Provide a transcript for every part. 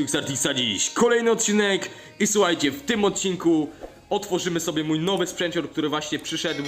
Xartixa dziś kolejny odcinek i słuchajcie, w tym odcinku otworzymy sobie mój nowy sprzęcior, który właśnie przyszedł.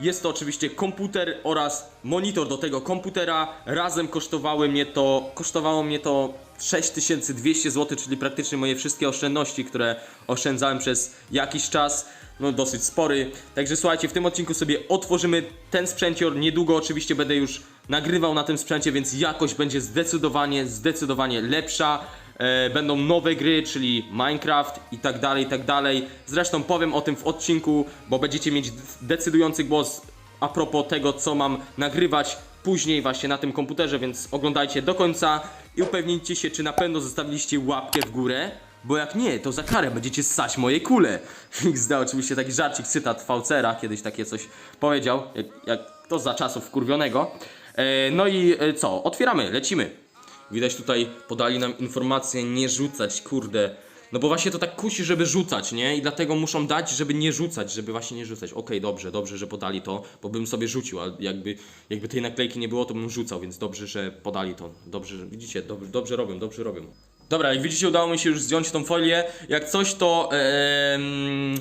Jest to oczywiście komputer oraz monitor do tego komputera. Razem kosztowały mnie to, kosztowało mnie to 6200 zł, czyli praktycznie moje wszystkie oszczędności, które oszczędzałem przez jakiś czas. No dosyć spory. Także słuchajcie, w tym odcinku sobie otworzymy ten sprzęcior. Niedługo oczywiście będę już nagrywał na tym sprzęcie, więc jakość będzie zdecydowanie, zdecydowanie lepsza. E, będą nowe gry, czyli Minecraft i tak dalej, i tak dalej. Zresztą powiem o tym w odcinku, bo będziecie mieć decydujący głos a propos tego, co mam nagrywać później właśnie na tym komputerze, więc oglądajcie do końca i upewnijcie się, czy na pewno zostawiliście łapkę w górę, bo jak nie, to za karę będziecie ssać moje kule. XD oczywiście taki żarcik, cytat Faucera, kiedyś takie coś powiedział, jak, jak to za czasów wkurwionego. E, no i e, co, otwieramy, lecimy. Widać tutaj podali nam informację nie rzucać, kurde. No bo właśnie to tak kusi, żeby rzucać, nie? I dlatego muszą dać, żeby nie rzucać, żeby właśnie nie rzucać. Okej, dobrze, dobrze, że podali to, bo bym sobie rzucił, ale jakby, jakby tej naklejki nie było, to bym rzucał, więc dobrze, że podali to. Dobrze, że widzicie, dobrze, dobrze robią, dobrze robią. Dobra, jak widzicie, udało mi się już zdjąć tą folię. Jak coś, to em,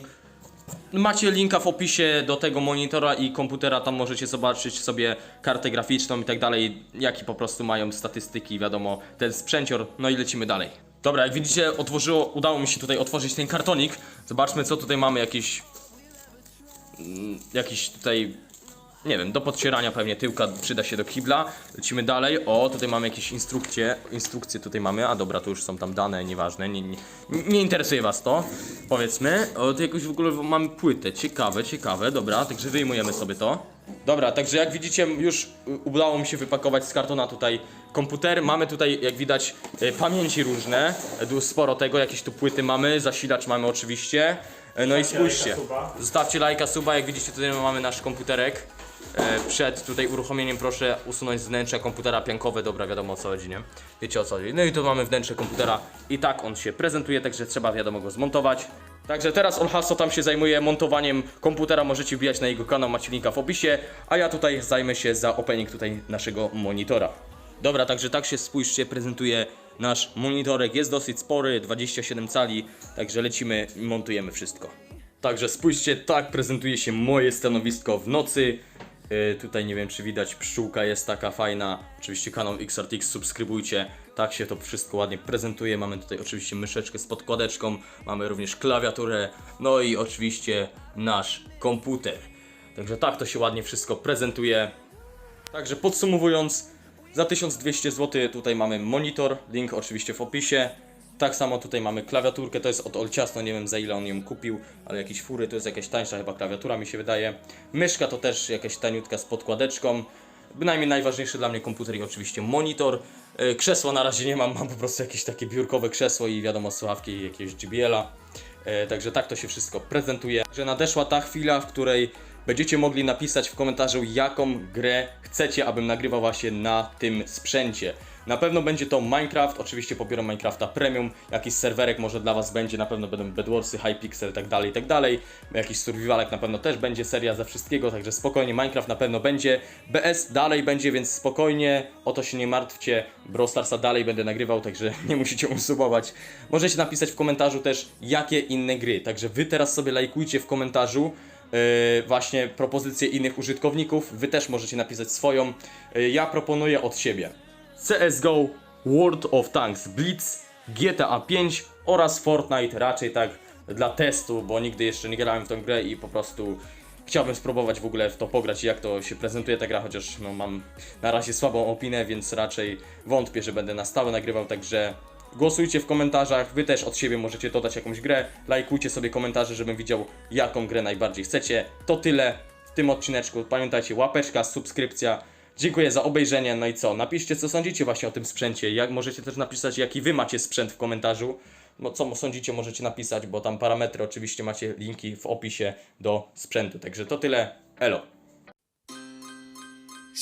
Macie linka w opisie do tego monitora i komputera, tam możecie zobaczyć sobie kartę graficzną i tak dalej, jakie po prostu mają statystyki, wiadomo, ten sprzęcior, no i lecimy dalej. Dobra, jak widzicie, otworzyło, udało mi się tutaj otworzyć ten kartonik. Zobaczmy, co tutaj mamy, jakiś... mm, Jakiś tutaj... Nie wiem, do podcierania pewnie tyłka przyda się do kibla. Lecimy dalej. O, tutaj mamy jakieś instrukcje. Instrukcje tutaj mamy. A dobra, to już są tam dane, nieważne. Nie, nie, nie interesuje was to. Powiedzmy. O, tu jakoś w ogóle mamy płytę. Ciekawe, ciekawe. Dobra, także wyjmujemy sobie to. Dobra, także jak widzicie, już udało mi się wypakować z kartona tutaj komputer. Mamy tutaj, jak widać, y, pamięci różne. Du- Sporo tego, jakieś tu płyty mamy. Zasilacz mamy oczywiście. E, No i spójrzcie. Zostawcie lajka, suba, jak widzicie tutaj mamy nasz komputerek. E, Przed tutaj uruchomieniem proszę usunąć z wnętrza komputera piankowe, dobra wiadomo o co chodzi, nie? Wiecie o co chodzi. No i tu mamy wnętrze komputera i tak on się prezentuje, także trzeba wiadomo go zmontować. Także teraz Olhaso tam się zajmuje montowaniem komputera, możecie wbijać na jego kanał, macie linka w opisie, a ja tutaj zajmę się za opening tutaj naszego monitora. Dobra, także tak się spójrzcie, prezentuje nasz monitorek, jest dosyć spory, 27 cali, także lecimy i montujemy wszystko. Także spójrzcie, tak prezentuje się moje stanowisko w nocy. Yy, tutaj nie wiem czy widać, pszczółka jest taka fajna. Oczywiście kanał XRTX subskrybujcie. Tak się to wszystko ładnie prezentuje. Mamy tutaj oczywiście myszeczkę z podkładeczką, mamy również klawiaturę, no i oczywiście nasz komputer. Także tak to się ładnie wszystko prezentuje. Także podsumowując, za 1200 zł tutaj mamy monitor, link oczywiście w opisie. Tak samo tutaj mamy klawiaturkę, to jest od Olciasno, nie wiem za ile on ją kupił, ale jakieś fury, to jest jakaś tańsza chyba klawiatura mi się wydaje. Myszka to też jakaś taniutka z podkładeczką. Bynajmniej najważniejszy dla mnie komputer i oczywiście monitor. Yy, Krzesła na razie nie mam, mam po prostu jakieś takie biurkowe krzesło i wiadomo słuchawki i jakiegoś JBL-a. E, Także tak to się wszystko prezentuje. Że nadeszła ta chwila, w której będziecie mogli napisać w komentarzu, jaką grę chcecie, abym nagrywał właśnie na tym sprzęcie. Na pewno będzie to Minecraft, oczywiście pobieram Minecrafta Premium, jakiś serwerek może dla Was będzie, na pewno będą Bedwarsy, Hypixel, tak dalej, tak. Jakiś survivalek na pewno też będzie, seria ze wszystkiego, także spokojnie, Minecraft na pewno będzie. BS dalej będzie, więc spokojnie, o to się nie martwcie. Brawl Starsa dalej będę nagrywał, także nie musicie usubować. Możecie napisać w komentarzu też, jakie inne gry, także Wy teraz sobie lajkujcie w komentarzu. Yy, właśnie propozycje innych użytkowników. Wy też możecie napisać swoją. Yy, ja proponuję od siebie. CSGO, World of Tanks, Blitz, GTA 5 oraz Fortnite raczej tak dla testu, bo nigdy jeszcze nie grałem w tą grę i po prostu chciałbym spróbować w ogóle w to pograć i jak to się prezentuje ta gra, chociaż no, mam na razie słabą opinię, więc raczej wątpię, że będę na stałe nagrywał, także głosujcie w komentarzach, wy też od siebie możecie dodać jakąś grę, lajkujcie sobie komentarze, żebym widział jaką grę najbardziej chcecie. To tyle w tym odcineczku, pamiętajcie łapeczka, subskrypcja, Dziękuję za obejrzenie, no i co? Napiszcie co sądzicie właśnie o tym sprzęcie. Jak możecie też napisać jaki wy macie sprzęt w komentarzu. No co sądzicie możecie napisać, bo tam parametry oczywiście macie linki w opisie do sprzętu. Także to tyle. Elo.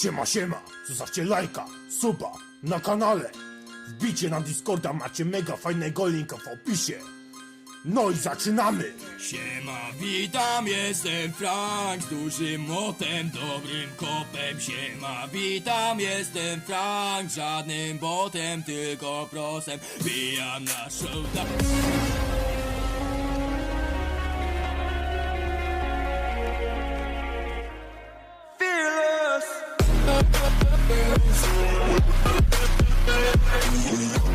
Siema, siema, zostawcie lajka, suba na kanale. Wbicie na Discorda macie mega fajnego linka w opisie. No i zaczynamy! Siema, witam, jestem Frank Z dużym motem, dobrym kopem Siema, witam, jestem Frank Żadnym botem, tylko prosem Bijam na showdown Fearless Thank you.